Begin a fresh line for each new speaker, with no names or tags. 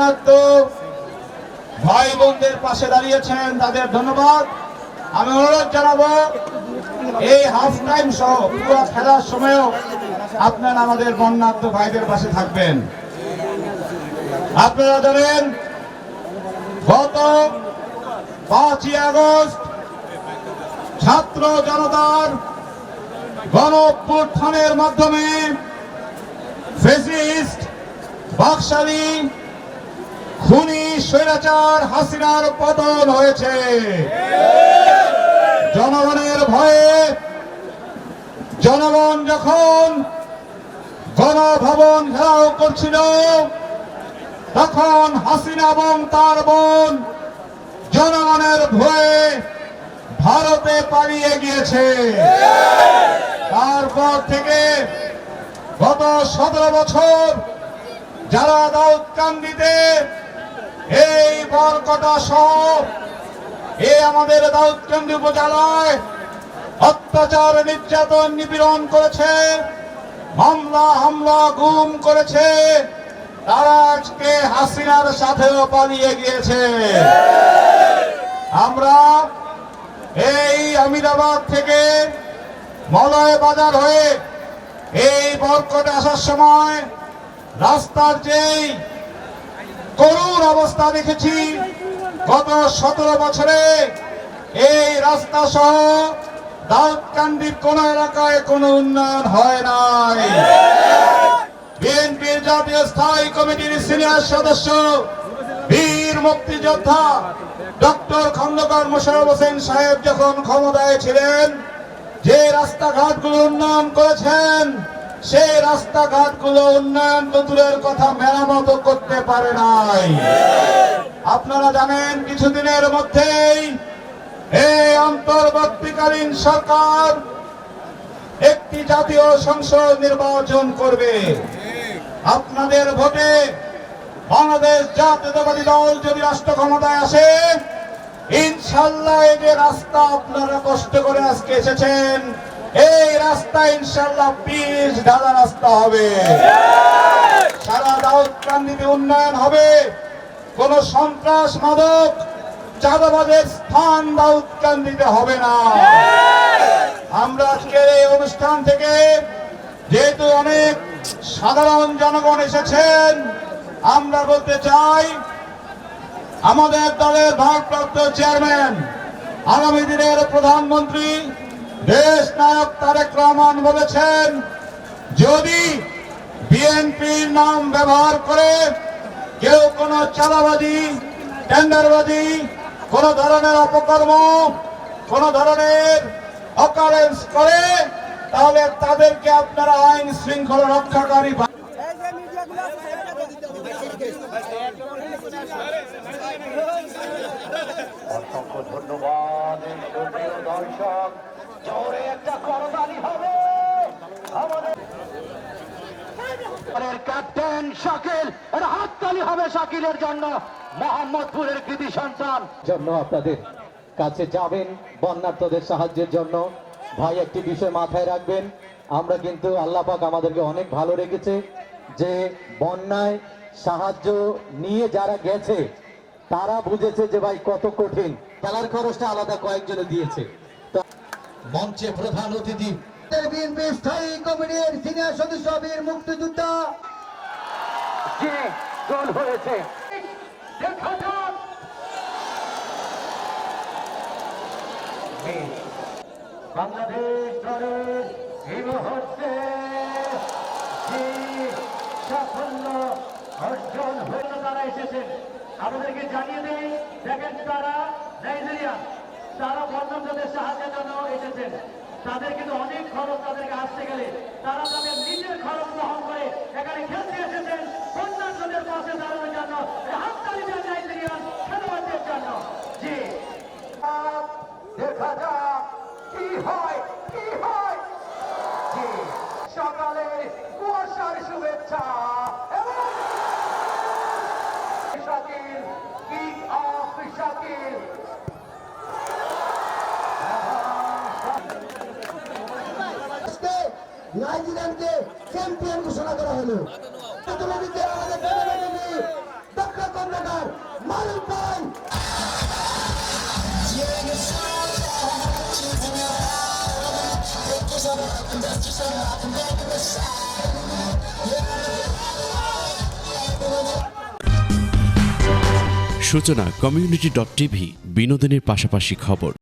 বন্যাত্ম ভাই বোনদের পাশে দাঁড়িয়েছেন, তাদের ধন্যবাদ। আমি অনুরোধ জানাব, এই হাফ টাইম সহ পুরো খেলার সময়ও আপনারা আমাদের বন্যাত্ম ভাইদের পাশে থাকবেন। আপনারা জানেন, গত পাঁচই আগস্ট ছাত্র জনতার গণ অভ্যুত্থানের মাধ্যমে ফেসিস্ট বাকশালী খুনি স্বৈরাচার হাসিনার পতন হয়েছে। জনগণের ভয়ে জনগণ যখন গণভবন ঘেরাও করছিল, তখন হাসিনা এবং তার বোন জনগণের ভয়ে ভারতে পালিয়ে গিয়েছে। তারপর থেকে গত সতেরো বছর যারা দাউদকান্দিতে এই বরকটা সহ এ আমাদের দাউদকান্দি উপজেলায় অত্যাচার, নির্যাতন, নিপীড়ন করেছে। মামলা, হামলা, গুম করেছে। তারা আজকে হাসিনার সাথেও পালিয়ে গিয়েছে। আমরা এই আমিরাবাদ থেকে মলয় বাজার হয়ে এই বরকটে আসার সময় রাস্তার যেই করুণ অবস্থা দেখেছি গত সতেরো বছরে এই রাস্তা সহ দাউদকান্দির কোন এলাকায় কোনো উন্নয়ন হয় নাই। বিএনপির জাতীয় স্থায়ী কমিটির সিনিয়র সদস্য, বীর মুক্তিযোদ্ধা ডক্টর খন্দকার মোশারফ হোসেন সাহেব যখন ক্ষমতায় ছিলেন, যে রাস্তাঘাটগুলো উন্নয়ন করেছেন সেই রাস্তাঘাটগুলো উন্নয়ন তো কথা, মেরামত করতে পারে নাই। আপনারা জানেন, কিছুদিনের মধ্যেই এই অন্তর্বর্তীকালীন সরকার একটি জাতীয় সংসদ নির্বাচন করবে। আপনাদের ভোটে বাংলাদেশ জাতীয়তাবাদী দল যদি রাষ্ট্র ক্ষমতায় আসে, ইনশাল্লাহ এই যে রাস্তা আপনারা কষ্ট করে আজকে এসেছেন এই রাস্তা ইনশাল্লাহ পিচ ঢালা রাস্তা হবে। সারা দাউদকান্দিতে উন্নয়ন হবে। কোন সন্ত্রাস মাদক চাঁদাবাজের স্থান দাউদকান্দিতে হবে না। আমরা আজকের এই অনুষ্ঠান থেকে যেহেতু অনেক সাধারণ জনগণ এসেছেন, আমরা বলতে চাই আমাদের দলের ভারপ্রাপ্ত চেয়ারম্যান, আগামী দিনের প্রধানমন্ত্রী দেশ নায়ক তারেক রহমান বলেছেন, যদি বিএনপির নাম ব্যবহার করে কেউ কোনো চাঁদাবাজি, টেন্ডারবাজি, কোন ধরনের অপকর্ম, কোন ধরনের অকারেন্স করে, তাহলে তাদেরকে আপনারা আইন শৃঙ্খলা রক্ষাকারী
ধন্যবাদ জোরে একটা হবে। আমাদের ক্যাপ্টেন শাকিল এর হাততালি হবে শাকিলের জন্য। মোহাম্মদপুরের কৃতি সন্তান।
জন্য আপনাদের কাছে যাবেন বন্যার্থদের সাহায্যের জন্য। ভাই একটি বিষয় মাথায় রাখবেন। আমরা কিন্তু আল্লাহ পাক আমাদেরকে অনেক ভালো রেখেছে যে বন্যায় সাহায্য নিয়ে যারা গেছে তারা বুঝেছে যে ভাই কত কঠিন। খেলার খরচটা আলাদা কয়েকজনে দিয়েছে। মঞ্চে প্রধান অতিথি
বিএনপি স্থায়ী কমিটির সিনিয়র সদস্য বীর মুক্তিযোদ্ধা।
হয়েছে বাংলাদেশ দলের এই মুহূর্তে যে সাফল্য অর্জন হয়ে তারা এসেছেন। আমাদেরকে জানিয়ে দেই দেখেন তারা নাইজেরিয়া। তারা বন্যদের সাহায্যের জন্য এসেছেন। তাদের কিন্তু অনেক খরচ তাদেরকে আসতে গেলে। তারা তাদের নিজের খরচ বহন করে এখানে খেলতে এসেছেন। বন্যাদের পাশে দাঁড়ানোর জন্য হাততালি জি। দেখা যাক কি হয় কি হয়।
হাইজিল্যান্ডকে চ্যাম্পিয়ন ঘোষণা করা হলো।
সূচনা কমিউনিটি ডট টিভি বিনোদনের পাশাপাশি খবর।